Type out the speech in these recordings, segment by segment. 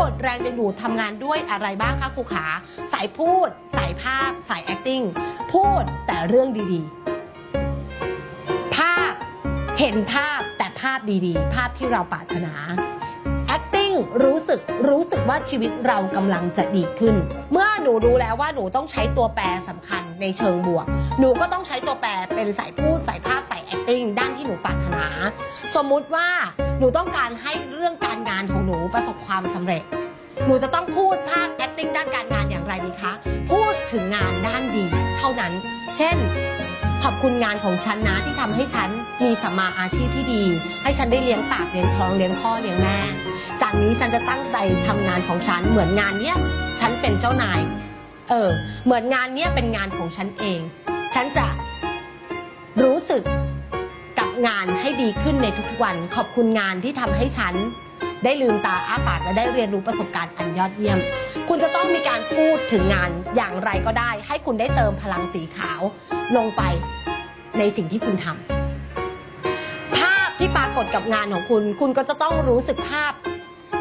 กฎแรงดึงดูดทำงานด้วยอะไรบ้างคะครูขา สายพูด สายภาพ สาย acting พูดแต่เรื่องดีๆ ภาพเห็นภาพแต่ภาพดีๆ ภาพที่เราปรารถนา acting รู้สึกรู้สึกว่าชีวิตเรากำลังจะดีขึ้น เมื่อหนูรู้แล้วว่าหนูต้องใช้ตัวแปรสำคัญในเชิงบวก หนูก็ต้องใช้ตัวแปรเป็นสายพูดสายภาพสาย acting ด้านที่หนูปรารถนา สมมุติว่า หนูต้องการให้เรื่องการงานของหนูประสบความสำเร็จ หนูจะต้องพูดภาพ acting ด้านการงานอย่างไรดีคะ พูดถึงงานด้านดี เท่านั้น เช่น ขอบคุณงานของฉันนะที่ทำให้ฉันมีสัมมาอาชีพที่ดี ให้ฉันได้เลี้ยงปากเลี้ยงท้องเลี้ยงพ่อเลี้ยงแม่ จากนี้ฉันจะตั้งใจทำงานของฉันเหมือนงานเนี้ยฉันเป็นเจ้านาย เออ เหมือนงานเนี้ยเป็นงานของฉันเอง ฉันจะรู้สึก งานให้ดีขึ้นในทุกๆวัน ขอบคุณงานที่ทำให้ฉัน ได้ลืมตาอ้าปากและได้เรียนรู้ประสบการณ์อันยอดเยี่ยม คุณจะต้องมีการพูดถึงงานอย่างไรก็ได้ ให้คุณได้เติมพลังสีขาวลงไปในสิ่งที่คุณทำภาพที่ปรากฏกับงานของคุณ คุณก็จะต้องรู้สึกภาพ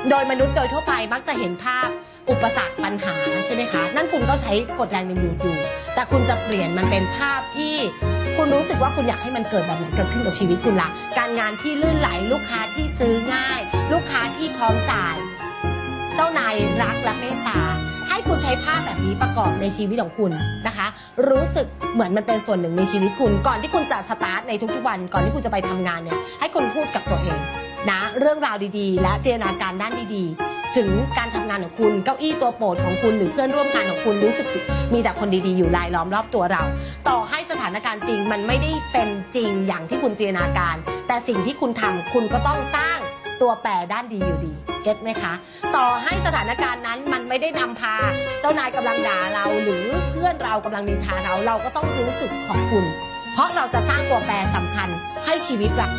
โดยมนุษย์โดยทั่วไปมักจะเห็นภาพอุปสรรคปัญหาใช่ไหมคะ นั่นคุณก็ใช้กฎแรงดึงดูดอยู่ แต่คุณจะเปลี่ยนมันเป็นภาพที่คุณรู้สึกว่าคุณอยากให้มันเกิดแบบไหนเกิดขึ้นกับชีวิตคุณละการงานที่ลื่นไหลลูกค้าที่ซื้อง่าย ลูกค้าที่พร้อมจ่าย เจ้านายรักและเมตตาให้คุณใช้ภาพแบบนี้ประกอบในชีวิตของคุณนะคะ รู้สึกเหมือนมันเป็นส่วนหนึ่งในชีวิตคุณ ก่อนที่คุณจะสตาร์ทในทุกๆวัน ก่อนที่คุณจะไปทำงานเนี่ยให้คุณพูดกับตัวเอง นะเรื่องราวดีๆ และเจตนาการด้านดีๆ ถึงการทำงานของคุณเก้าอี้ตัวโปรดของคุณหรือเพื่อนร่วมงานของคุณรู้สึกมีแต่คนดีๆ อยู่รายล้อมรอบตัวเรา ต่อให้สถานการณ์จริงมันไม่ได้เป็นจริงอย่างที่คุณจินตนาการ แต่สิ่งที่คุณทำคุณก็ต้องสร้างตัวแปรด้านดีอยู่ดีเก็ตไหมคะ ต่อให้สถานการณ์นั้นมันไม่ได้นำพา เจ้านายกำลังด่าเรา หรือเพื่อนเรากำลังนินทาเราเราก็ต้องรู้สึกขอบคุณ เพราะเราจะสร้างตัวแปรสำคัญให้ชีวิตเรา